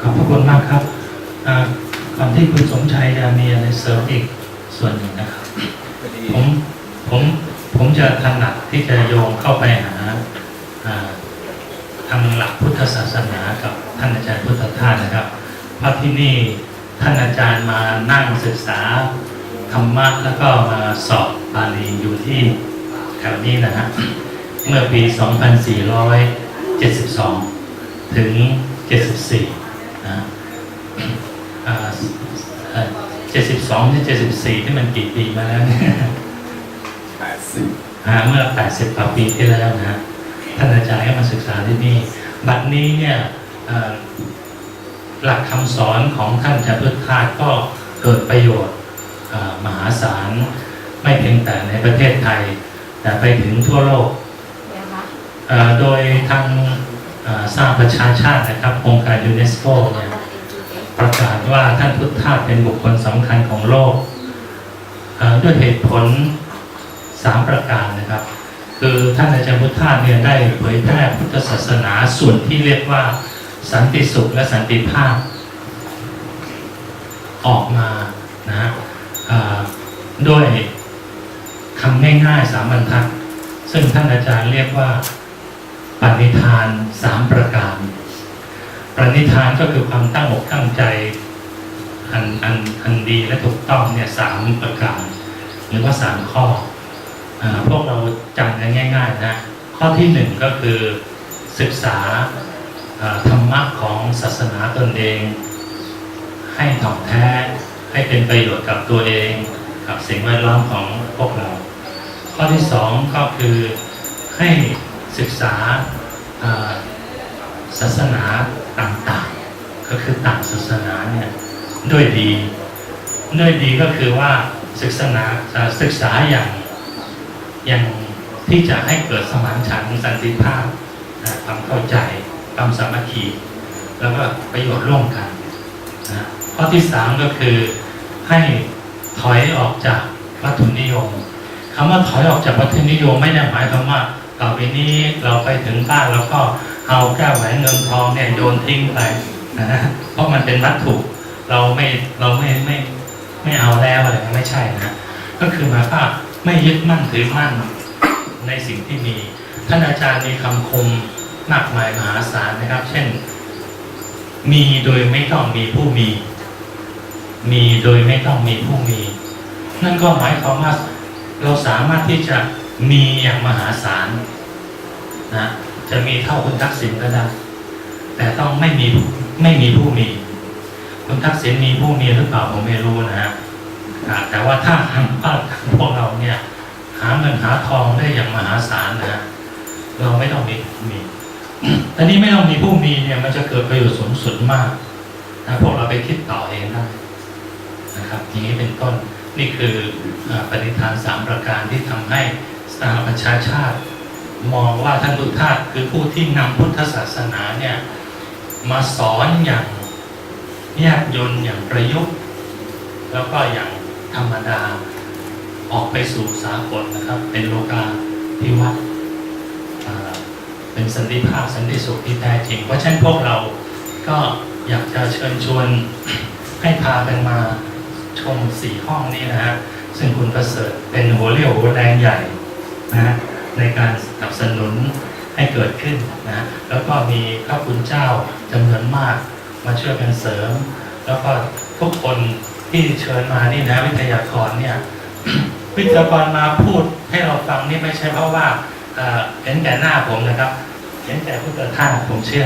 ขอบพระคุณมากครับอ่าก่อนที่คุณสมชัยจะมีอะไรเสริมอีกส่วนหนึ่งนะครับ ผมผมผมจะถนัดที่จะโยงเข้าไปหาอ่าทางหลักพุทธศาสนากับท่านอาจารย์พุทธทาสนะครับเพราะที่นี่ท่านอาจารย์มานั่งศึกษาธรรมะแล้วก็มาสอบบาลีอยู่ที่แถวนี้นะฮะเมื่อปี 2472 ถึง 74นะฮะอ่าเอ่อ72ที่74 ที่มันกี่ปีมาแล้วเนี่ยแปดสิบอ่าเมื่อ 80กว่าปีที่แล้วนะฮะท่านอาจารย์ก็มาศึกษาที่นี่ บัดนี้เนี่ยเอ่อหลักคำสอนของท่านจารุธาตุก็เกิดประโยชน์เอ่อมหาศาลไม่เพียงแต่ในประเทศไทย แต่ไปถึงทั่วโลกเอ่อโดยทางเอ่อ สร้างประชาชาตินะครับองค์การยูเนสโกเนี่ยประกาศว่าท่านพุทธทาสเป็นบุคคลสำคัญของโลก ด้วยเหตุผลสามประการนะครับ คือท่านอาจารย์พุทธทาสเนี่ยได้เผยแพร่พุทธศาสนาส่วนที่เรียกว่าสันติสุขและสันติภาพ ออกมานะฮะด้วยคำง่ายๆสามบรรทัดซึ่งท่านอาจารย์เรียกว่า ปณิธานสามประการปณิธานก็คือความตั้งอกตั้งใจ อันอันอันดีและถูกต้องเนี่ยสามประการ หรือว่าสามข้ออพวกเราจำกันง่าย ๆ นะ ข้อที่หนึ่งก็คือศึกษาอ่าธรรมะของศาสนาตนเอง ให้ถ่องแท้ให้เป็นประโยชน์กับตัวเอง กับสิ่งแวดล้อมของพวกเรา ข้อที่สองก็คือให้ ศึกษาศาสนาต่างๆ ก็คือต่างศาสนาเนี่ยด้วยดีด้วยดีก็คือว่าศึกษาศึกษาอย่างอย่างที่จะให้เกิดสมานฉันท์สันติภาพความเข้าใจความสามัคคีแล้วก็ประโยชน์ร่วมกันนะข้อที่สามก็คือให้ถอยออกจากวัตถุนิยมคำว่าถอยออกจากวัตถุนิยมไม่ได้หมายความว่า ต่อไปนี้เราไปถึงบ้านแล้วก็เอาแก้วแหวนเงินทองเนี่ยโยนทิ้งไปนะฮะเพราะมันเป็นวัตถุเราไม่เราไม่ไม่ไม่เอาแล้วอะไรไม่ใช่นะก็คือหมายว่าไม่ยึดมั่นถือมั่นในสิ่งที่มี ท่านอาจารย์มีคำคมมากมายมหาศาลนะครับ เช่น มีโดยไม่ต้องมีผู้มี มีโดยไม่ต้องมีผู้มี นั่นก็หมายความว่าเราสามารถที่จะ มีอย่างมหาศาลนะจะมีเท่าคุณทักษิณก็ได้ แต่ต้องไม่มีไม่มีผู้มี คุณทักษิณมีผู้มีหรือเปล่าผมไม่รู้นะฮะแต่ว่าถ้าหากว่าพวกเราเนี่ย หาเงินหาทองได้อย่างมหาศาลนะฮะเราไม่ต้องมีผู้มีต่นี่ไม่ต้องมีผู้มีเนี่ย มันจะเกิดประโยชน์สูงสุดมากนะพวกเราไปคิดต่อเองได้นะครับ อย่างนี้เป็นต้นนี่คือปณิธานส ชาชาติ มองว่าท่านพุทธทาสคือผู้ที่นำพุทธศาสนาเนี่ยมาสอนอย่างแยบยนต์อย่างประยุกต์ แล้วก็อย่างธรรมดาออกไปสู่สากลนะครับ เป็นโลกาภิวัตน์เป็นสันติภาพสันติสุขที่แท้จริง เพราะฉะนั้นพวกเราก็อยากจะเชิญชวนให้พากันมาชมสี่ห้องนี้นะฮะซึ่งคุณประเสริฐเป็นหัวเรี่ยวหัวแรงใหญ่ นะฮะในการสนับสนุนให้เกิดขึ้นนะแล้วก็มีพระคุณเจ้าจำนวนมากมาช่วยกันเสริม แล้วก็ทุกคนที่เชิญมานี่นะวิทยากรเนี่ยวิทยากรมาพูดให้เราฟังนี่ไม่ใช่เพราะว่าเอ่อเห็นแก่หน้าผมนะครับ เห็นแก่พุทธทาสผมเชื่อ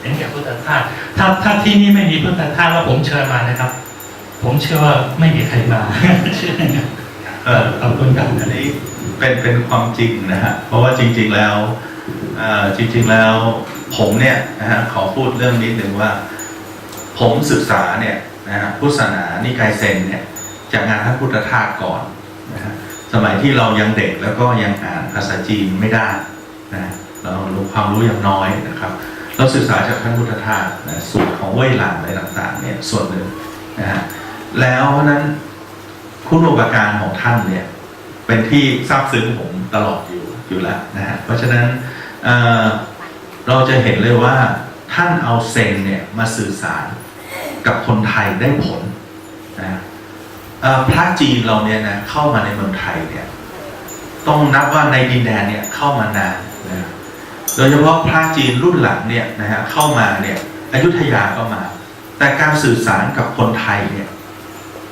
เห็นแก่พุทธทาสถ้าถ้าที่นี่ไม่มีพุทธทาสแล้วผมเชิญมานะครับ ผมเชื่อว่าไม่มีใครมาเชื่อนะครับเออขอบคุณครับอันนี้ เป็นเป็นความจริงนะฮะเพราะว่าจริง ๆแล้วจริง ๆแล้วผมเนี่ยนะฮะขอพูดเรื่องนิดหนึ่งว่า ผมศึกษาเนี่ยนะฮะพุทธศาสนานิกายเซนเนี่ยจากงานพระพุทธทาสก่อนนะฮะสมัยที่เรายังเด็กแล้วก็ยังอ่านภาษาจีนไม่ได้นะเรารู้ความรู้ยังน้อยนะครับเราศึกษาจากท่านพุทธทาสนะสูตรของเว่ยหลานอะไรต่างๆเนี่ยส่วนหนึ่งนะฮะแล้วเพราะนั้นคุณอุปการของท่านเนี่ย เป็นที่ซาบซึ้งผมตลอดอยู่อยู่แล้วนะฮะเพราะฉะนั้นเเราจะเห็นเลยว่าท่านเอาเซนเนี่ยมาสื่อสารกับคนไทยได้ผลนะพระจีนเราเนี่ยนะเข้ามาในเมืองไทยเนี่ยต้องนับว่าในดินแดนเนี่ยเข้ามานานนะโดยเฉพาะพระจีนรุ่นหลังเนี่ยนะฮะเข้ามาเนี่ยอยุธยาก็มา แต่การสื่อสารกับคนไทยเนี่ย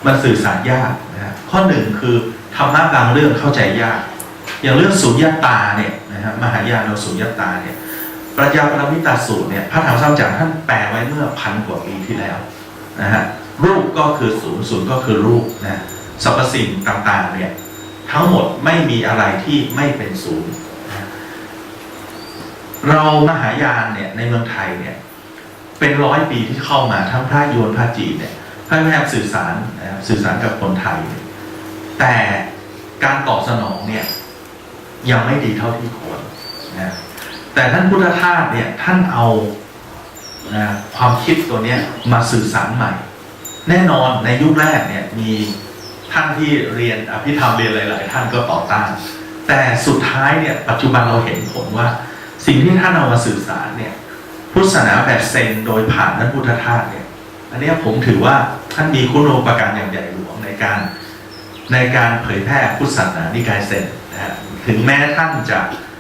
มันสื่อสารยากนะฮะข้อหนึ่งคือ ธรรมะบางเรื่องเข้าใจยาก อย่างเรื่องสุญญตาเนี่ยนะฮะมหายานสุญญตาเนี่ยปรัชญาปรมิตาสูตรเนี่ยพระธรรมสามจักท่านแปลไว้เมื่อพันกว่าปีที่แล้วนะฮะรูปก็คือศูนย์ศูนย์ก็คือรูปนะสรรพสิ่งต่างๆเนี่ยทั้งหมดไม่มีอะไรที่ไม่เป็นศูนย์เรามหายานเนี่ยในเมืองไทยเนี่ยเป็นร้อยปีที่เข้ามาทั้งพระโยนพระจีนเนี่ยพยายามสื่อสารนะครับสื่อสารกับคนไทย แต่การตอบสนองเนี่ยยังไม่ดีเท่าที่ควรนะแต่ท่านพุทธทาสเนี่ยท่านเอานะความคิดตัวเนี้ยมาสื่อสารใหม่ แน่นอนในยุคแรกเนี่ยมีท่านที่เรียนอภิธรรมเรียนหลาย ๆ ท่านก็ต่อต้าน แต่สุดท้ายเนี่ยปัจจุบันเราเห็นผลว่า สิ่งที่ท่านเอามาสื่อสารเนี่ยพุทธศาสนาแบบเซนโดยผ่านท่านพุทธทาสเนี่ยอันนี้ผมถือว่าท่านมีคุณูปการอย่างใหญ่หลวงในการ ในการเผยแพร่พุทธศาสนานิกายเซนนะฮะถึงแม้ท่านจะ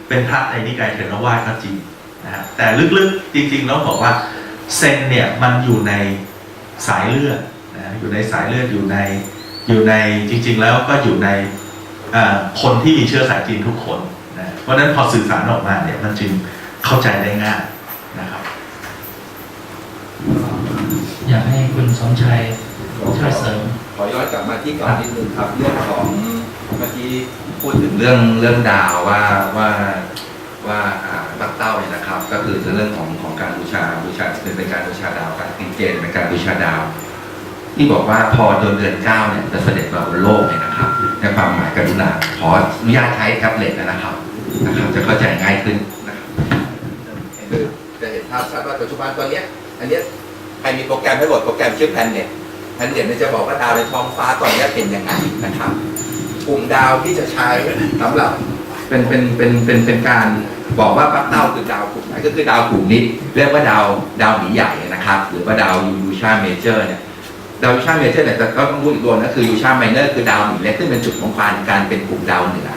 เป็นพระในนิกายเทรวาสก็จริงนะฮะแต่ลึกๆจริงๆแล้วบอกว่าเซนเนี่ยมันอยู่ในสายเลือดนะอยู่ในสายเลือดอยู่ในอยู่ในจริง ๆ แล้วก็อยู่ในคนที่มีเชื้อสายจีนทุกคนนะเพราะนั้นพอสื่อสารออกมาเนี่ยมันจึงเข้าใจได้ง่ายนะครับ อยากให้คุณสมชัยช่วยเสริม ขอย้อนกลับมาที่ก่อนนิดนึงครับเรื่องของเมื่อกี้พูดถึงเรื่องเรื่องดาวว่าว่าว่าบักเต้าเนี่ยนะครับ ก็คือเรื่องของของการบูชาบูชาเป็นการบูชาดาวการกินเจนเป็นการบูชาดาว ที่บอกว่าพอเดือนเดือนเก้าเนี่ยจะเสด็จมาบนโลกเนี่ยนะครับในความหมายกรุณาขออนุญาตใช้แท็บเล็ตนะครับนะครับ จะเข้าใจง่ายขึ้นนะครับคือจะเห็นภาพชัดว่าปัจจุบันตอนเนี้ยอันเนี้ยใครมีโปรแกรมให้โหลดโปรแกรมชื่อแพนเน็ต แพนเน็ตเนี่ยจะบอกว่าดาวในท้องฟ้าตอนนี้เป็นยังไงนะครับกลุ่มดาวที่จะใช้สำหรับเป็นเป็นเป็นเป็นเป็นการบอกว่าปักเต้าคือดาวกลุ่มไหนก็คือดาวกลุ่มนี้ เรียกว่าดาวดาวหมีใหญ่นะครับ หรือว่าดาวยูชาเมเจอร์เนี่ยดาวยูชาเมเจอร์เนี่ยก็ต้องรู้อีกตัวนะคือยูชาไมเนอร์คือดาวหมีเล็กซึ่งเป็นจุดของการการเป็นกลุ่มดาวเหนือ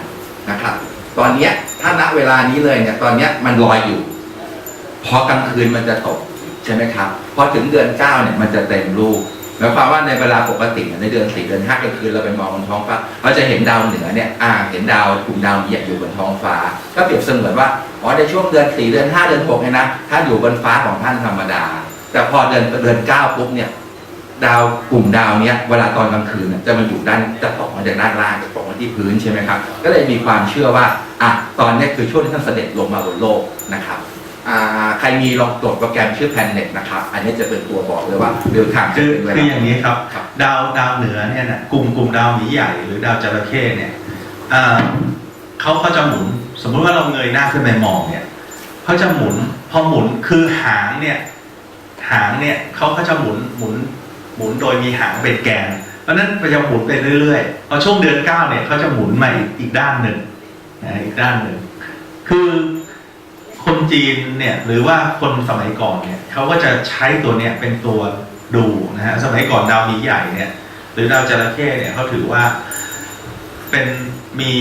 นะครับ ตอนนี้ถ้าณเวลานี้เลยเนี่ยตอนนี้มันลอยอยู่พอกลางคืนมันจะตกใช่ไหมครับพอถึงเดือนเก้าเนี่ยมันจะเต็มลูก มายความว่าในเวลาปกติในเดือนสี่เดือนห้ากลางคืนเราไปมองบนท้องฟ้าเราจะเห็นดาวเหนือเนี่ยอ่าเห็นดาวกลุ่มดาวเหยียดอยู่บนท้องฟ้า ก็เปรียบเสมือนว่าอ๋อในช่วงเดือนสี่เดือนห้าเดือนหกเนี่ยนะท่านอยู่บนฟ้าของท่านธรรมดา แต่พอเดือนเดือนเก้าปุ๊บเนี่ยดาวกลุ่มดาวเนี้ยเวลาตอนกลางคืนจะมาอยู่ด้านจะตกมาจากด้านล่างจะตกมาที่พื้นใช่ไหมครับ ก็เลยมีความเชื่อว่าอะตอนนี้คือช่วงที่ท่านเสด็จลงมาบนโลกนะครับ ใครมีลองตรวจโปรแกรมชื่อแพนเน็ตนะครับ อันนี้จะเป็นตัวบอกเลยว่าเร็วทางคือเป็นเวลาคืออย่างนี้ครับครับ ดาวดาวเหนือเนี่ยนะกลุ่มกลุ่มดาวหมีใหญ่หรือดาวจระเข้เนี่ยอ่าเขาเขาจะหมุน สมมุติว่าเราเงยหน้าขึ้นไปมองเนี่ยเขาจะหมุน พอหมุนคือหางเนี่ยหางเนี่ยเขาก็จะหมุนหมุนหมุนโดยมีหางเป็นแกน เพราะฉะนั้นมันจะหมุนไปเรื่อยๆ พอช่วงเดือนเก้าเนี่ยเขาจะหมุนมาอีกอีกด้านหนึ่งนะอีกด้านหนึ่งคือ คนจีนเนี่ยหรือว่าคนสมัยก่อนเนี่ยเขาก็จะใช้ตัวเนี่ยเป็นตัวดูนะฮะสมัยก่อนดาวมีใหญ่เนี่ยหรือดาวจระเข้เนี่ยเขาถือว่าเป็นมี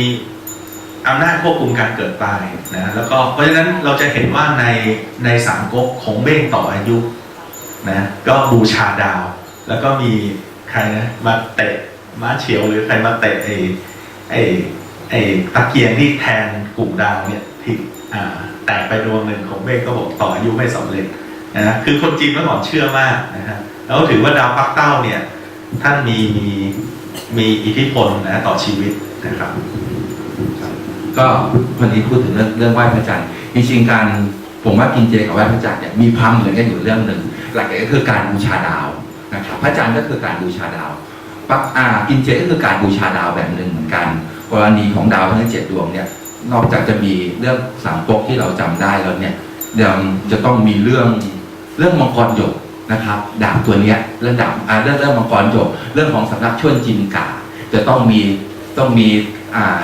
อำนาจควบคุมการเกิดตายนะแล้วก็เพราะฉะนั้นเราจะเห็นว่าในในสามก๊กของเบ้งต่ออายุนะก็บูชาดาว แล้วก็มีใครนะมาเตะม้าเฉียวหรือใครมาเตะไอ้ไอ้ไอ้ตะเกียงที่แทนกลุ่มดาวเนี่ยที่อ่า แตกไปดวงหนึ่งของเบ้งก็บอกต่ออายุไม่สำเร็จนะคือคนจีนเมื่อก่อนเชื่อมากนะฮะแล้วถือว่าดาวปักเต้าเนี่ยท่านมีมีมีอิทธิพลนะต่อชีวิตนะครับก็วันนี้พูดถึงเรื่องเรื่องไหว้พระจันทร์จริงๆการผมว่ากินเจกับไหว้พระจันทร์เนี่ยมีความเหมือนกันอยู่เรื่องหนึ่งหลักๆก็คือการบูชาดาวนะครับพระจันทร์ก็คือการบูชาดาวปักอากินเจก็คือการบูชาดาวแบบหนึ่งเหมือนกัน กรณีของดาวทั้งเจ็ดดวงเนี่ย นอกจากจะมีเรื่องสามก๊กที่เราจำได้แล้วเนี่ยยังจะต้องมีเรื่องเรื่องมังกรหยกนะครับดาบตัวเนี้ยเรื่องดาบอ่าเรื่องเรื่องมังกรหยกเรื่องของสำนักชวนจินกาจะต้องมีต้องมีอ่า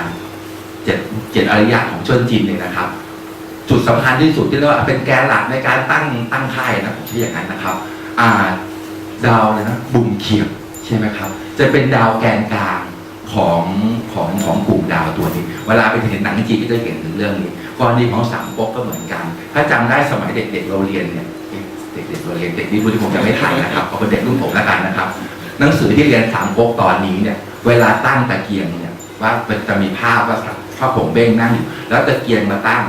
เจ็ดเจ็ดอริยะของชนจีนเนี่ยนะครับ จุดสำคัญที่สุดที่เรียกว่าเป็นแกนหลักในการตั้งตั้งค่ายนะผมใช้อย่างนั้นนะครับ อ่าดาวเลยนะบุ่มเขียบใช่ไหมครับ จะเป็นดาวแกนกลาง ของของของกลุ่มดาวตัวนี้ เวลาไปเห็นหนังจีนก็จะเห็นถึงเรื่องนี้กรณีของสามก๊กก็เหมือนกัน ถ้าจำได้สมัยเด็กๆเราเรียนเนี่ยเด็กๆเราเรียนเด็กนี่พูดที่ผมจะไม่ทันนะครับเอาเป็นเด็กรุ่นผมแล้วกันนะครับ หนังสือที่เรียนสามก๊กตอนนี้เนี่ย เวลาตั้งตะเกียงเนี่ยว่ามันจะมีภาพว่าพระผงเบ้งนั่งอยู่แล้วตะเกียงมาตั้ง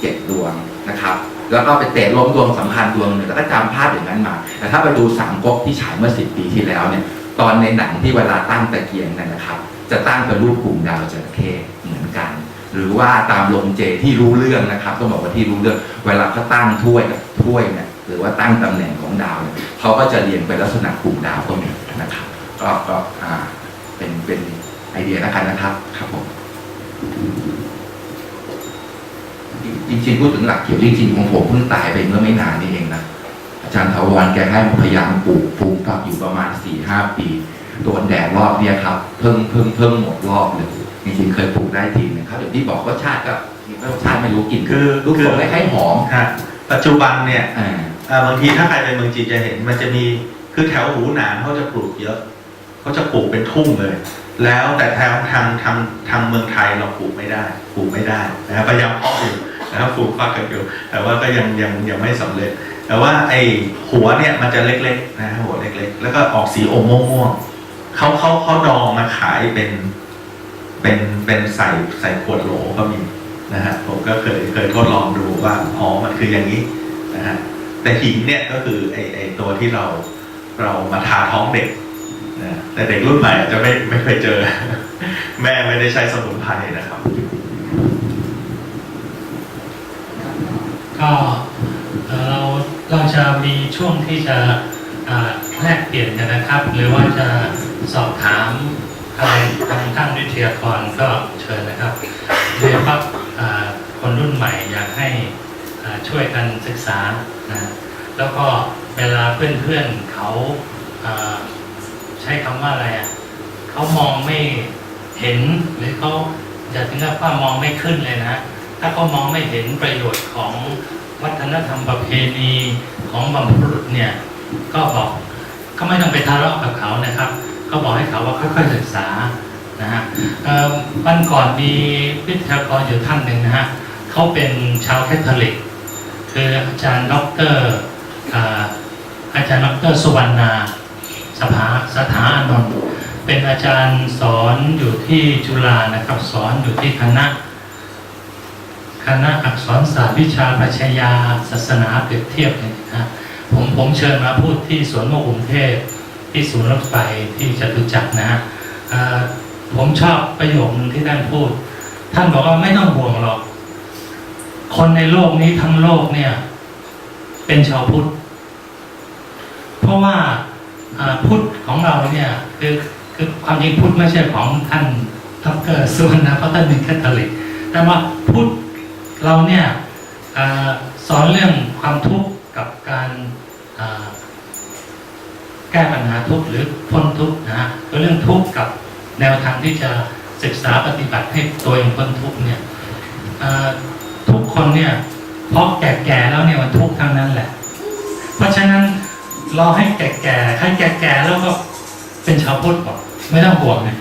เจ็ดดวงนะครับ แล้วก็ไปเตะล้มดวงสำคัญดวงหนึ่งแล้วก็จำภาพอย่างนั้นมา แต่ถ้าไปดูสามก๊กที่ฉายเมื่อสิบปีที่แล้วเนี่ย ตอนในหนังที่เวลาตั้งตะเกียงนั่นนะครับ จะตั้งเป็นรูปกลุ่มดาวจระเข้เหมือนกัน หรือว่าตามโรงเจที่รู้เรื่องนะครับต้องบอกว่าที่รู้เรื่อง เวลาเขาตั้งถ้วยกับถ้วยเนี่ยหรือว่าตั้งตำแหน่งของดาวเนี่ยเขาก็จะเรียงเป็นลักษณะกลุ่มดาวก็มีนะครับ ก็ก็อ่าเป็นเป็นไอเดียแล้วกันนะครับครับผมจริงๆพูดถึงหลักเขียวจริงๆของผมเพิ่งตายไปเมื่อไม่นานนี่เองนะอาจารย์ถาวรแกให้พยายามปลูกปลูกฝักอยู่ประมาณสี่ห้าปี โดนแดดรอบเนี้ยครับ เพิ่งเพิ่งเพิ่งหมดรอบเลยจริงๆเคยปลูกได้ทีนะครับอย่างที่บอกว่ารสชาติก็รสชาติไม่รู้กลิ่นคือลูกคืผอมคล้ายๆหอมฮะปัจจุบันเนี่ยอ่าอ่าบางทีถ้าใครไปเมืองจีนจะเห็น มันจะมีคือแถวหูหนานเขาจะปลูกเยอะเขาจะปลูกเป็นทุ่งเลย แล้วแต่แถวทางทางทางเมืองไทยเราปลูกไม่ได้ปลูกไม่ได้นะครับพยายามเพาะอยู่นะครับปลูกฟักกันอยู่แต่ว่าก็ยังยังยังไม่สำเร็จ แต่ว่าไอหัวเนี่ยมันจะเล็กๆนะหัวเล็กๆ แล้วก็ออกสีอมม่วงๆ เขาเขาเขาดองมาขายเป็น เป็นเป็นใส่ใส่ขวดโหลก็มีนะฮะผมก็เคยเคยทดลองดูว่าอ๋อมันคืออย่างนี้นะฮะแต่หินเนี่ยก็คือไอไอตัวที่เราเรามาทาท้องเด็กนะแต่เด็กรุ่นใหม่อาจจะไม่ไม่เคยเจอ แม่ไม่ได้ใช้สมุนไพรนะครับ ก็เราเราจะมีช่วงที่จะแลกเปลี่ยนกันนะครับ หรือว่าจะ สอบถามอะไรทางท่านวิทยากรก็เชิญนะครับโดยเฉพาะอ่าคนรุ่นใหม่อยากให้ช่วยกันศึกษานะแล้วก็เวลาเพื่อนๆเขาใช้คำว่าอะไรอะเขามองไม่เห็นหรือเขาจะถึงกับว่ามองไม่ขึ้นเลยนะ ถ้าเขามองไม่เห็นประโยชน์ของวัฒนธรรมประเพณีของบรรพบุรุษเนี่ยก็บอกเขาไม่ต้องไปทะเลาะกับเขานะครับ เขาบอกให้เขาว่าค่อยๆศึกษานะฮะวันก่อนมีวิทยากรอยู่ท่านหนึ่งนะฮะเขาเป็นชาวแคทอลิก คืออาจารย์ด็อกเตอร์อาจารย์ด็อกเตอร์สุวรรณาสภาสถาอนนท์เป็นอาจารย์สอนอยู่ที่จุฬานะครับสอนอยู่ที่คณะ คณะอักษรศาสตร์วิชาปรัชญาศาสนาเปรียบเทียบเนี่ยนะผมผมเชิญมาพูดที่สวนโมกกรุงเทพ ที่ศูนย์รถไฟที่จตุจักรนะฮะผมชอบประโยคนึงที่ท่านพูด ท่านบอกว่าไม่ต้องห่วงหรอก คนในโลกนี้ทั้งโลกเนี่ย เป็นชาวพุทธ เพราะว่าพุทธของเราเนี่ย คือคือความจริงพุทธไม่ใช่ของท่านดอกเตอรสุวรรณนะเพราะท่านเป็นแคทอลิกแต่ว่าพุทธเราเนี่ยอสอนเรื่องความทุกข์กับการ แก้ปัญหาทุกข์หรือพ้นทุกข์นะฮะก็เรื่องทุกข์กับแนวทางที่จะศึกษาปฏิบัติให้ตัวเองพ้นทุกข์เนี่ยทุกคนเนี่ยเพราะแก่ๆแล้วเนี่ยมันทุกข์ทั้งนั้นแหละ เพราะฉะนั้นรอให้แก่ๆใครแก่ๆแล้วก็เป็นชาวพุทธบอกไม่ต้องห่วงนะ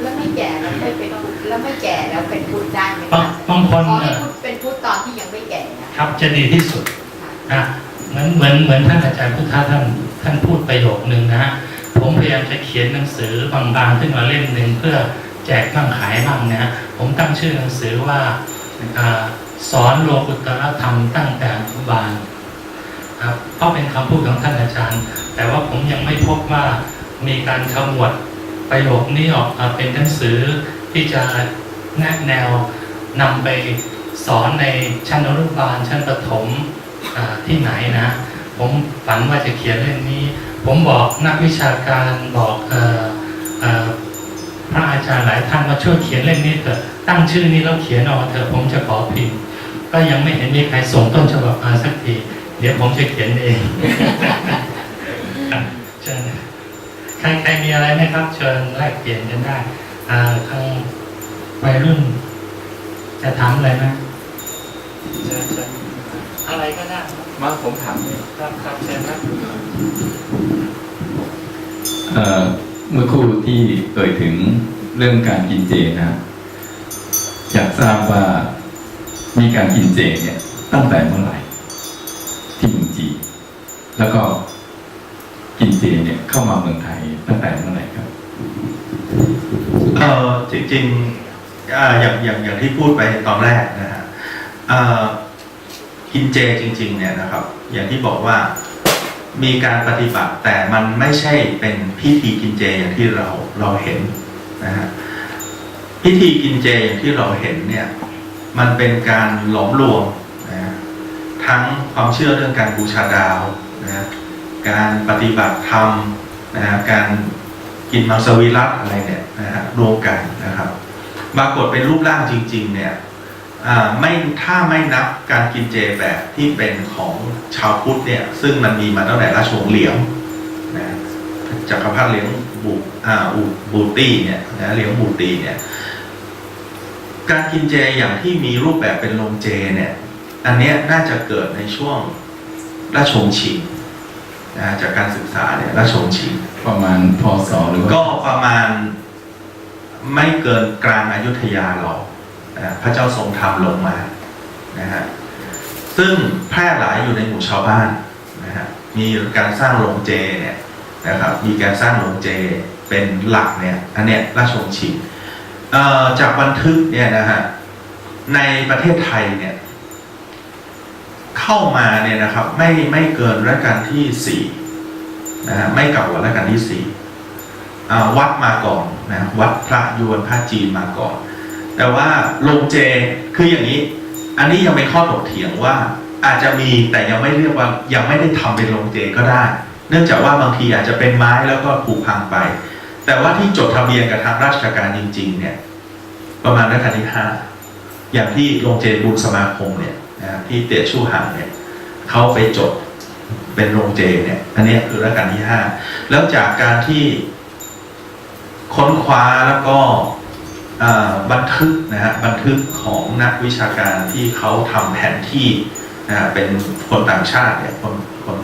แล้วไม่แก่แล้วไม่เป็นพุทธแล้วไม่แก่แล้วเป็นพุทธได้ไหมบางคะบางคนขอให้เนี่ยเป็นพุทธตอนที่ยังไม่แก่นะครับ จะดีที่สุดนะ มือนเหมือนเหมือนท่านอาจารย์พุทธะท่านท่านพูดประโยคนึงนะฮะผมพยายามจะเขียนหนังสือบางๆขึ้นมาเล่มหนึ่งเพื่อแจกบ้างขายบ้างนะฮะผมตั้งชื่อหนังสือว่าสอนโลกุตรธรรมตั้งแต่อนุบาลครับเพราะเป็นคำพูดของท่านอาจารย์ แต่ว่าผมยังไม่พบว่ามีการขมวดประโยคนี้ออกมาเป็นหนังสือที่จะแนะแนวนำไปสอนในชั้นอนุบาลชั้นประถม ที่ไหนนะ ผมฝันว่าจะเขียนเรื่องนี้ ผมบอกนักวิชาการบอกออพระอาจารย์หลายท่านว่าช่วยเขียนเรื่องนี้เถอะตั้งชื่อนี้แล้วเขียนออกเถอะผมจะขอพิมพ์ ก็ยังไม่เห็นมีใครส่งต้นฉบับมาสักทีเดี๋ยวผมจะเขียนเองเชิญใครใครมีอะไรไหมครับ เชิญแลกเปลี่ยนกันได้อ่าทางวัยรุ่น จะถามอะไรไหมเชิญ อะไรก็ได้มาผมถามเลยครับครับเชิญครับเอ่อเมื่อครู่ที่เอ่ยถึงเรื่องการกินเจนะครับอยากทราบว่ามีการกินเจเนี่ยตั้งแต่เมื่อไหร่ที่เมืองจีนแล้วก็กินเจเนี่ยเข้ามาเมืองไทยตั้งแต่เมื่อไหร่ครับเออจริงๆอ่าอย่างอย่างอย่างที่พูดไปตอนแรกนะฮะเอ่อ กินเจจริงๆเนี่ยนะครับ อย่างที่บอกว่ามีการปฏิบัติแต่มันไม่ใช่เป็นพิธีกินเจอย่างที่เราเราเห็นนะฮะพิธีกินเจอย่างที่เราเห็นเนี่ยมันเป็นการหลอมรวมนะฮะทั้งความเชื่อเรื่องการบูชาดาวนะฮะการปฏิบัติธรรมนะฮะการกินมังสวิรัตอะไรเนี่ยนะฮะรวมกันนะครับปรากฏเป็นรูปร่างจริง ๆ เนี่ย ไม่ถ้าไม่นับการกินเจแบบที่เป็นของชาวพุทธเนี่ย ซึ่งมันมีมาตั้งแต่ราชวงศ์เหลียงนะจักรพรรดิเหลียงบูอ่าอูบูตี้เนี่ยนะเหลียงบูตีเนี่ยการกินเจอย่างที่มีรูปแบบเป็นโรงเจเนี่ย อันเนี้ยน่าจะเกิดในช่วงราชวงศ์ชิงนะจากการศึกษาเนี่ยราชวงศ์ชิงประมาณพศหรือว่าก็ประมาณไม่เกินกลางอายุทยาหรอกนะ พระเจ้าทรงธรรมลงมานะฮะซึ่งแพร่หลายอยู่ในหมู่ชาวบ้านนะฮะมีการสร้างโรงเจเนี่ยนะครับมีการสร้างโรงเจเป็นหลักเนี่ยอันเนี้ยราชวงศ์ชิงจากบันทึกเนี่ยนะฮะในประเทศไทยเนี่ยเข้ามาเนี่ยนะครับไม่ไม่เกินรัชกาลที่สี่นะฮะไม่เก่ากว่ารัชกาลที่สี่วัดมาก่อนนะวัดพระยวนพระจีนมาก่อน แต่ว่าโรงเจคืออย่างนี้ อันนี้ยังเป็นข้อถกเถียงว่าอาจจะมีแต่ยังไม่เรียกว่ายังไม่ได้ทำเป็นโรงเจก็ได้ เนื่องจากว่าบางทีอาจจะเป็นไม้แล้วก็ผุพังไป แต่ว่าที่จดทะเบียนกับทางราชการจริง ๆ เนี่ย ประมาณรัชกาลที่ห้าอย่างที่โรงเจบุญสมาคมเนี่ยนะที่เตียชู่หังเนี่ยเขาไปจดเป็นโรงเจเนี่ย อันนี้คือรัชกาลที่ห้าแล้วจากการที่ค้นคว้าแล้วก็ บันทึกนะฮะบันทึกของนักวิชาการที่เขาทำแผนที่นะฮะเป็นคนต่างชาติเนี่ยคนคน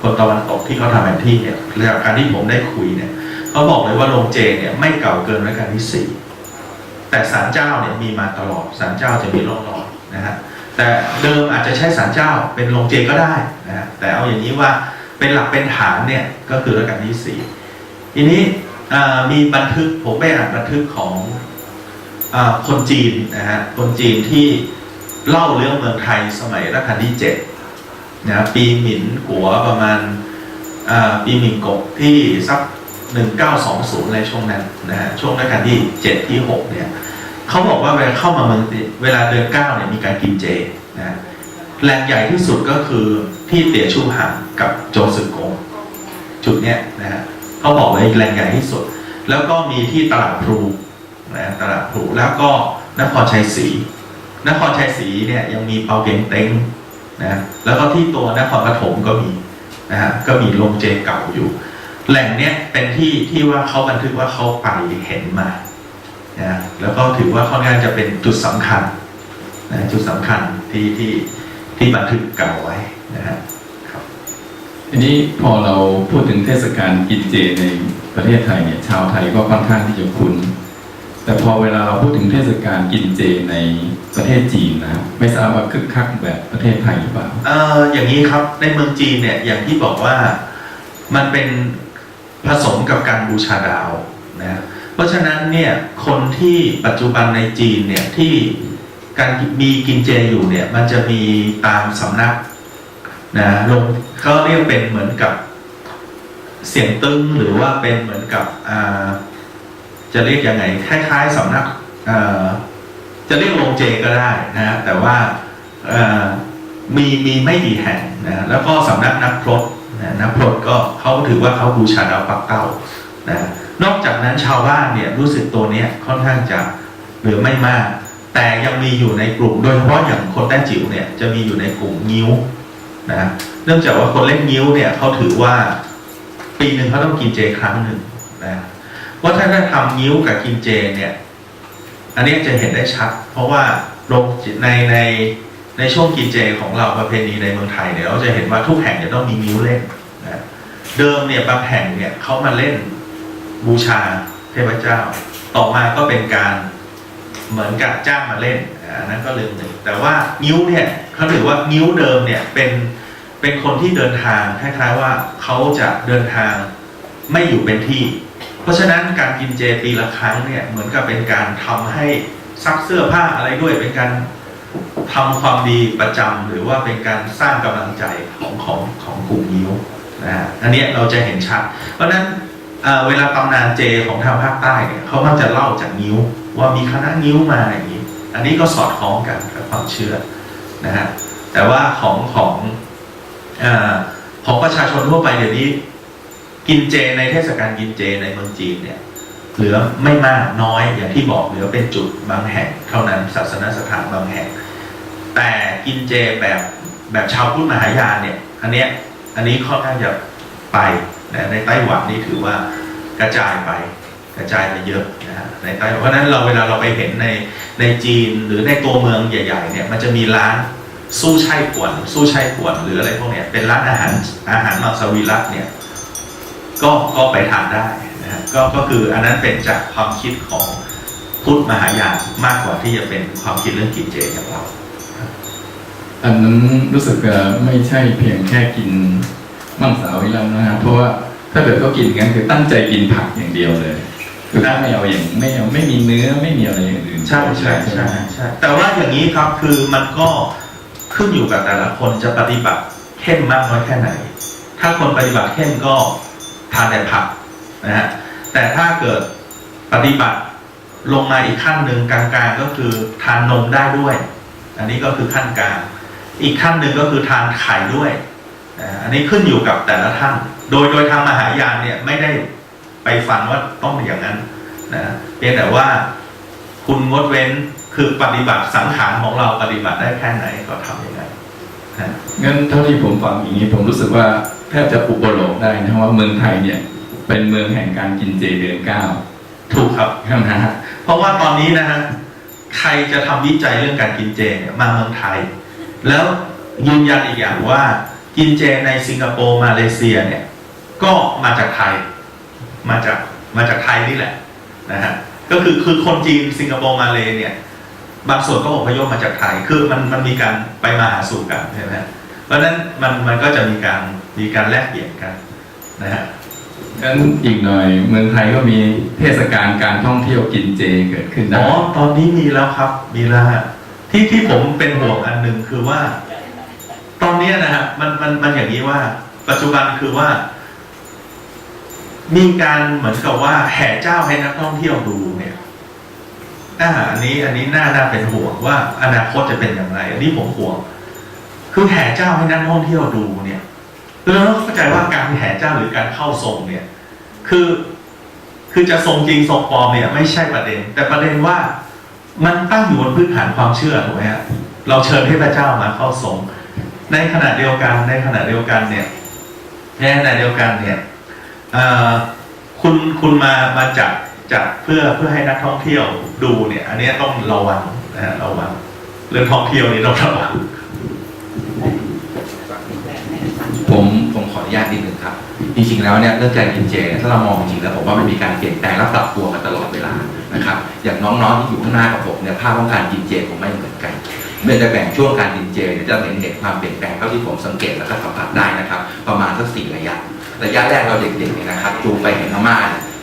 คนตะวันตกที่เขาทำแผนที่เนี่ยจากการที่ผมได้คุยเนี่ยเขาบอกเลยว่าโรงเจเนี่ยไม่เก่าเกินรัชกาลที่สี่แต่ศาลเจ้าเนี่ยมีมาตลอดศาลเจ้าจะมีร่องรอยนะฮะแต่เดิมอาจจะใช้ศาลเจ้าเป็นโรงเจก็ได้นะฮะแต่เอาอย่างนี้ว่าเป็นหลักเป็นฐานเนี่ยก็คือรัชกาลที่สี่ทีนี้มีบันทึกผมไปอ่านบันทึกของ คนจีนนะฮะคนจีนที่เล่าเรื่องเมืองไทยสมัยรัชกาลที่เจ็ดนะปีหมิ่นกัวประมาณปีหมิ่นกบที่สักหนึ่งเก้าสองศูนย์ในช่วงนั้นนะฮะช่วงรัชกาลที่เจ็ดที่หกเนี่ยเขาบอกว่าเวลาเข้ามาเมืองเวลาเดือนเก้าเนี่ยมีการกินเจนะฮะแหล่งใหญ่ที่สุดก็คือที่เตี่ยชู่หังกับโจซึกงจุดเนี้ยนะฮะเขาบอกเลยแหล่งใหญ่ที่สุด แล้วก็มีที่ตลาดพลู นะตลาดพลูแล้วก็นครชัยศรีนครชัยศรีเนี่ยยังมีเปาเกงเต็งนะแล้วก็ที่ตัวนครปฐมก็มีนะฮะก็มีโรงเจเก่าอยู่ แหล่งเนี้ยเป็นที่ที่ว่าเขาบันทึกว่าเขาไปเห็นมานะแล้วก็ถือว่าค่อนข้างจะเป็นจุดสำคัญนะจุดสำคัญที่ที่ที่บันทึกเก่าไว้นะฮะทีนี้พอเราพูดถึงเทศกาลกินเจในประเทศไทยเนี่ยชาวไทยก็ค่อนข้างที่จะคุ้น แต่พอเวลาเราพูดถึงเทศกาลกินเจในประเทศจีนนะครับไม่ทราบว่าคึกคักแบบประเทศไทยหรือเปล่าเอออย่างนี้ครับในเมืองจีนเนี่ยอย่างที่บอกว่ามันเป็นผสมกับการบูชาดาวนะเพราะฉะนั้นเนี่ยคนที่ปัจจุบันในจีนเนี่ยที่การมีกินเจอยู่เนี่ยมันจะมีตามสำนักนะลงเขาเรียกเป็นเหมือนกับเสียงตึงหรือว่าเป็นเหมือนกับอ่า จะเรียกยังไงคล้ายๆสำนักจะเรียกโรงเจก็ได้นะแต่ว่ามีมีไม่กี่แห่งนะแล้วก็สำนักนักพรตนะนักพรตก็เขาถือว่าเขาบูชาดาวปักเต้านะนอกจากนั้นชาวบ้านเนี่ยรู้สึกตัวเนี้ยค่อนข้างจะเหลือไม่มาก แต่ยังมีอยู่ในกลุ่มโดยเฉพาะอย่างคนแต้จิ๋วเนี่ยจะมีอยู่ในกลุ่มงิ้วนะเนื่องจากว่าคนเล่นงิ้วเนี่ยเขาถือว่าปีหนึ่งเขาต้องกินเจครั้งหนึ่งนะ วัฒนธรรมงิ้วกับกินเจเนี่ย อันนี้จะเห็นได้ชัด เพราะว่าโรงในในในช่วงกินเจของเราประเพณีในเมืองไทยเนี่ยเราจะเห็นว่าทุกแห่งจะต้องมีนิ้วเล่นนะเดิมเนี่ยบางแห่งเนี่ยเขามาเล่นบูชาเทพเจ้า ต่อมาก็เป็นการเหมือนกับจ้างมาเล่นอันนั้นก็เรื่องหนึ่งแต่ว่านิ้วเนี่ยเขาถือว่านิ้วเดิมเนี่ยเป็นเป็นคนที่เดินทางคล้ายๆว่าเขาจะเดินทางไม่อยู่เป็นที่ เพราะฉะนั้นการกินเจปีละครั้งเนี่ยเหมือนกับเป็นการทำให้ซักเสื้อผ้าอะไรด้วยเป็นการทำความดีประจำหรือว่าเป็นการสร้างกำลังใจของของของกลุ่มนิ้วนะฮะอันเนี้ยเราจะเห็นชัด เพราะฉะนั้นเวลาตำนานเจของทางภาคใต้เนี่ยเขามักจะเล่าจากนิ้วว่ามีคณะนิ้วมาอย่างนี้ อันนี้ก็สอดคล้องกันกับความเชื่อนะฮะแต่ว่าของของอของประชาชนทั่วไปเดี๋ยวนี้ กินเจในเทศกาลกินเจในเมืองจีนเนี่ยเหลือไม่มากน้อยอย่างที่บอกเหลือเป็นจุดบางแห่งเท่านั้นศาสนสถานบางแห่ง แต่กินเจแบบแบบชาวพุทธมหายานเนี่ยอันเนี้ยอันนี้ค่อนข้างจะไปนะในไต้หวันนี่ถือว่ากระจายไปกระจายไปเยอะนะฮะในไต้หวันเพราะนั้นเราเวลาเราไปเห็นในในจีนหรือในตัวเมืองใหญ่ ๆ เนี่ยมันจะมีร้านสู้ไช่กวนสู้ไช่กวนหรืออะไรพวกเนี้ยเป็นร้านอาหารอาหารมังสวิรัตเนี่ย ก็ก็ไปทานได้นะฮะก็ก็คืออันนั้นเป็นจากความคิดของพุทธมหายานมากกว่าที่จะเป็นความคิดเรื่องกินเจอย่างเรา อันนั้นรู้สึกจะไม่ใช่เพียงแค่กินมังสวิรัตนะฮะเพราะว่าถ้าเกิดเขากินงั้นคือตั้งใจกินผักอย่างเดียวเลยคือถ้าไม่เอาอย่างไม่เอาไม่มีเนื้อไม่มีอะไรอย่างอื่นใช่ใช่ใช่ใช่แต่ว่าอย่างนี้ครับคือมันก็ขึ้นอยู่กับแต่ละคนจะปฏิบัติเข้มมากน้อยแค่ไหน ถ้าคนปฏิบัติเข้มก็ ทานแต่ผักนะฮะแต่ถ้าเกิดปฏิบัติลงมาอีกขั้นหนึ่งกลางๆก็คือทานนมได้ด้วย อันนี้ก็คือขั้นกลาง อีกขั้นหนึ่งก็คือทานไข่ด้วยอันนี้ขึ้นอยู่กับแต่ละท่าน โดยโดยทางมหายานเนี่ยไม่ได้ไปฟังว่าต้องเป็นอย่างนั้นนะเพียงแต่ว่าคุณงดเว้นคือปฏิบัติสังขารของเราปฏิบัติได้แค่ไหนก็ทำอย่างนั้นนะงั้นเท่าที่ผมฟังอย่างนี้ผมรู้สึกว่า แทบจะอุปโลกได้นะว่าเมืองไทยเนี่ยเป็นเมืองแห่งการกินเจเดือนเก้าถูกครับนะฮะเพราะว่าตอนนี้นะฮะใครจะทำวิจัยเรื่องการกินเจมาเมืองไทย แล้วยืนยันอีกอย่างว่ากินเจในสิงคโปร์มาเลเซียเนี่ยก็มาจากไทยมาจากมาจากไทยนี่แหละนะฮะก็คือคือคนจีนสิงคโปร์มาเลเนี่ยบางส่วนก็อพยพมาจากไทย คือมันมันมีการไปมาหาสู่กันใช่ไหมฮะ เพราะฉะนั้นมันมันก็จะมีการมีการแลกเปลี่ยนกันนะฮะงั้นอีกหน่อยเมืองไทยก็มีเทศกาลการท่องเที่ยวกินเจเกิดขึ้นได้อ๋อตอนนี้มีแล้วครับมีแล้วฮะที่ที่ผมเป็นห่วงอันหนึ่งคือว่า ตอนเนี้ยนะฮะมันมันมันอย่างนี้ว่า ปัจจุบันคือว่า มีการเหมือนกับว่าแห่เจ้าให้นักท่องเที่ยวดูเนี่ยอ่าอันนี้อันนี้น่าน่าเป็นห่วงว่า อนาคตจะเป็นอย่างไร อันนี้ผมห่วง คือแห่เจ้าให้นักท่องเที่ยวดูเนี่ยเราต้องเข้าใจว่าการแห่เจ้าหรือการเข้าทรงเนี่ย คือคือจะทรงจริงทรงปลอมเนี่ยไม่ใช่ประเด็น แต่ประเด็นว่ามันตั้งอยู่บนพื้นฐานความเชื่อถูกไหมฮะเราเชิญเทพเจ้ามาเข้าทรง ในขณะเดียวกันในขณะเดียวกันเนี่ยในขณะเดียวกันเนี่ยคุณคุณมามาจัดจัดเพื่อเพื่อให้นักท่องเที่ยวดูเนี่ย อันนี้ต้องระวังนะฮะระวังเรื่องท่องเที่ยวนี่ต้องระวัง ผมผมขออ นุญาตนิดนึงครับ จริงๆแล้วเนี่ยเรื่องการกินเจเนี่ยถ้าเรามองจริงแล้วผมว่ามันมีการเปลี่ยนแปลงและปรับตัวกันตลอดเวลานะครับอย่างน้องๆที่อยู่ข้างหน้ากับผมเนี่ยภาพของการกินเจคงไม่เหมือนกันเมื่อจะแบ่งช่วงการกินเจเนี่ยจะเห็นเห็นความเปลี่ยนแปลงเท่าที่ผมสังเกตและก็สัมผัสได้นะครับ ประมาณสักสี่ระยะระยะแรกเราเด็กๆเนี่ยนะครับจูงไปเห็นอาม่า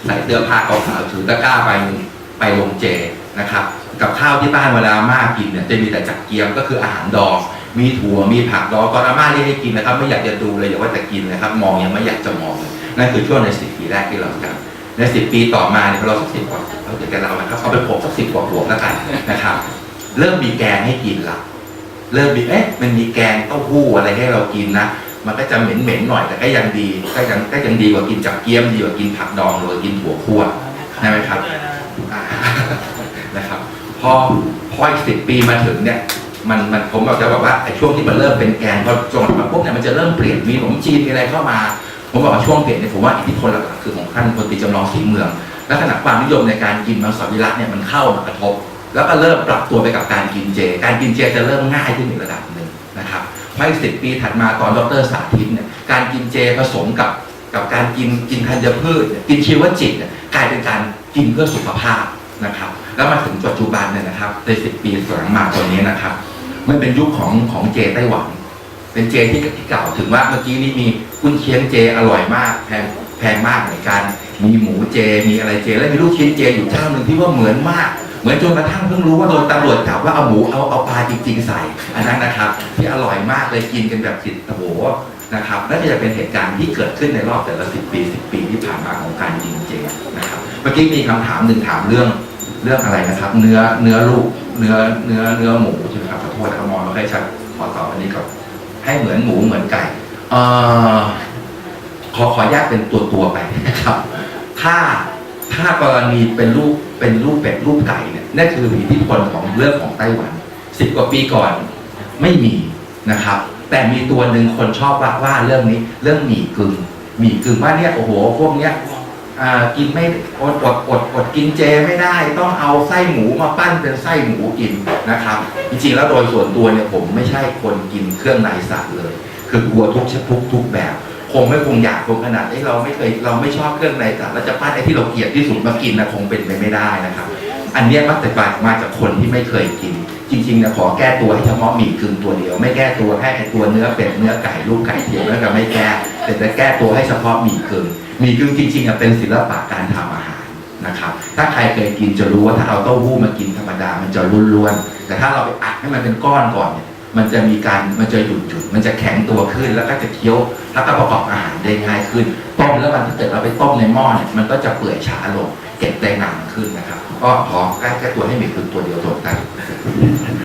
ใส่เสื้อผ้าขาวๆถือตะกร้าไปไปลงเจนะครับกับข้าวที่บ้านเวลาอาม่ากินเนี่ยจะมีแต่จักเกียมก็คืออาหารดอง มีถั่วมีผักดองตอนอาม่าเรียกให้กินนะครับ ไม่อยากจะดูเลยอย่าว่าแต่กินนะครับ มองยังไม่อยากจะมองเลยนั่นคือช่วงในสิบปีแรกที่เราทำในสิบปีต่อมาเนี่ยพอเราสักสิบกว่าเราเดี๋ยวกันเรานะครับเอาไปผมสักสิบกว่าบวกแล้วกันนะครับ เริ่มมีแกงให้กินละเริ่มมีเอ๊ะมันมีแกงเต้าหู้อะไรให้เรากินนะมันก็จะเหม็นเหม็นๆหน่อยแต่ก็ยังดีก็ยังก็ยังดีกว่ากินจับเกี๊ยมดีกว่ากินผักดองหรือว่ากินถั่วคั่วใช่ไหมครับอ่านะครับ พอพออีกสิบปีมาถึงเนี่ย มันมันผมบอกจะบอกว่าไอ้ช่วงที่มันเริ่มเป็นแกงพอจนมาปุ๊บเนี่ยมันจะเริ่มเปลี่ยนมีขนมจีนมีอะไรเข้ามา ผมบอกว่าช่วงเปลี่ยนเนี่ยผมว่าอิทธิพลหลักๆคือของท่านพลตรีจำลองศรีเมืองและขณะความนิยมในการกินมังสวิรัตเนี่ยมันเข้ามากระทบ แล้วก็เริ่มปรับตัวไปกับการกินเจ การกินเจจะเริ่มง่ายขึ้นอีกระดับหนึ่งนะครับไม่สิบปีถัดมาตอนดรสาธิตเนี่ยการกินเจผสมกับกับการกินกินธัญพืชกินชีวจิตกลายเป็นการกินเพื่อสุขภาพนะครับแล้วมาถึงปัจจุบันเนี่ยนะครับในสิบปีหลังมาตอนนี้นะครับ มันเป็นยุคของของเจไต้หวัน เป็นเจที่ที่กล่าวถึงว่าเมื่อกี้นี้มีกุนเชียงเจอร่อยมากแพงแพงมากเหมือนกัน มีหมูเจมีอะไรเจ แล้วมีลูกชิ้นเจอยู่เจ้าหนึ่งที่ว่าเหมือนมาก เหมือนจนกระทั่งเพิ่งรู้ว่าโดนตำรวจจับว่าเอาหมูเอาเอาปลาจริง ๆ ใส่อันนั้นนะครับ ที่อร่อยมากเลยกินกันแบบติดโอ้โหนะครับนั่นจะเป็นเหตุการณ์ที่เกิดขึ้นในรอบแต่ละสิบปีสิบปีที่ผ่านมาของการกินเจนะครับ เมื่อกี้มีคำถามหนึ่งถามเรื่องเรื่องอะไรนะครับ เนื้อเนื้อลูก เนื้อเนื้อเนื้อหมูใช่ไหมครับขอโทษนะครับมองไม่ค่อยชัดขอตอบอันนี้ก่อนให้เหมือนหมูเหมือนไก่เออขอขออนุญาตเป็นตัวตัวไปนะครับ ถ้าถ้ากรณีเป็นรูปเป็นรูปเป็ดรูปไก่เนี่ยนั่นคืออิทธิพลของเรื่องของไต้หวันสิบกว่าปีก่อนไม่มีนะครับ แต่มีตัวหนึ่งคนชอบว่าว่าเรื่องนี้ เรื่องหมี่กึ่งหมี่กึ่งว่าเนี่ยโอ้โหพวกเนี้ย กินไม่อดอดอดอดกินเจไม่ได้ ต้องเอาไส้หมูมาปั้นเป็นไส้หมูกินนะครับ จริงๆแล้วโดยส่วนตัวเนี่ยผมไม่ใช่คนกินเครื่องในสัตว์เลย คือกลัวทุกชทุกทุกแบบ คงไม่คงอยากคงขนาดที่เราไม่เคยเราไม่ชอบเครื่องในสัตว์แล้วจะปั้นไอ้ที่เราเกลียดที่สุดมากินนะคงเป็นไปไม่ได้นะครับ อันนี้มักจะมาจากคนที่ไม่เคยกิน จริงๆเนี่ยขอแก้ตัวให้เฉพาะหมี่กึ่งตัวเดียว ไม่แก้ตัวให้ไอ้ตัวเนื้อเป็ดเนื้อไก่ลูกไก่เทียมแล้วก็ไม่แก้แต่จะแก้ตัวให้เฉพาะหมี่กึ่ง มี่กึ่งจริงๆอะเป็นศิลปะการทำอาหารนะครับ ถ้าใครเคยกินจะรู้ว่าถ้าเอาเต้าหู้มากินธรรมดา มันจะล้วนๆ แต่ถ้าเราไปอัดให้มันเป็นก้อนก่อนเนี่ย มันจะมีการ มันจะหยุดหยุดมันจะแข็งตัวขึ้น แล้วก็จะเคี้ยว แล้วก็ประกอบอาหารได้ง่ายขึ้น ต้มแล้วมันถ้าเกิดเราไปต้มในหม้อเนี่ย มันก็จะเปื่อยช้าลง เก็บได้นานขึ้นนะครับ ก็ขอแก้แก้ตัวให้หมี่กึ่งตัวเดียวจบครับ